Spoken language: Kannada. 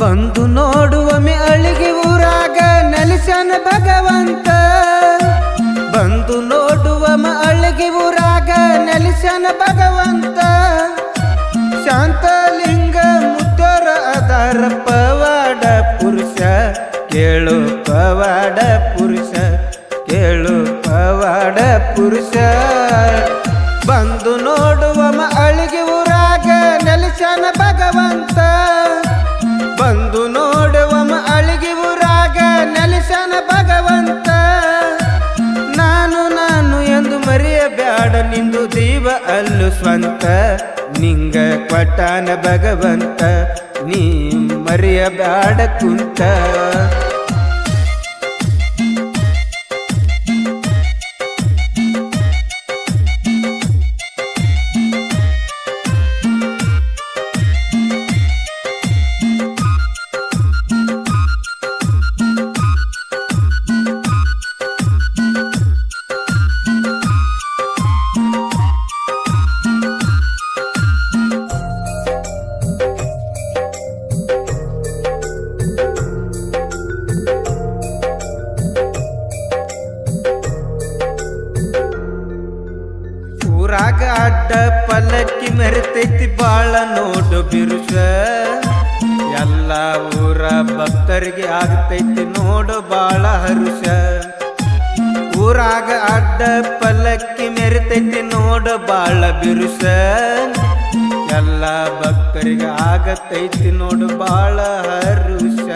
ಬಂದು ನೋಡುವಮೆ ಅಳಿಗೆ ಊರಾಗ ನೆಲೆಸನ ಭಗವಂತ. ಬಂದು ನೋಡುವಮ ಅಳಿಗೆ ಊರಾಗ ನೆಲೆಸನ ಭಗವಂತ. ಶಾಂತಲಿಂಗ ಮುದ್ದರ ಅದರ ಪವಾಡ ಪುರುಷ. ಕೇಳು ಪವಾಡ ಪುರುಷ, ಕೇಳು ಪವಾಡ ಪುರುಷ. ಬಂದು ನೋಡುವಮ ಅಳಿಗೆ ಊರಾಗ ನೆಲೆಸನ ಭಗವಂತ. ನಿಂದು ದೇವ ಅಲ್ಲು ಸ್ವಂತ ನಿಂಗ ಕೊಟ್ಟಾನ ಭಗವಂತ ನೀ ಮರೆಯಬ್ಯಾಡ ಕುಂತ. ಊರಾಗ ಅಡ್ಡ ಪಲ್ಲಕ್ಕಿ ಮೆರೆತೈತಿ ಬಾಳ ನೋಡು ಬಿರುಸ. ಎಲ್ಲ ಊರ ಭಕ್ತರಿಗೆ ಆಗ್ತೈತಿ ನೋಡು ಬಾಳ ಹರುಷ ಊರಾಗ ಅಡ್ಡ ಪಲ್ಲಕ್ಕಿ ಮೆರೆತೈತಿ ನೋಡು ಬಾಳ ಬಿರುಸ. ಎಲ್ಲ ಭಕ್ತರಿಗೆ ಆಗತೈತಿ ನೋಡು ಬಾಳ ಹರುಷ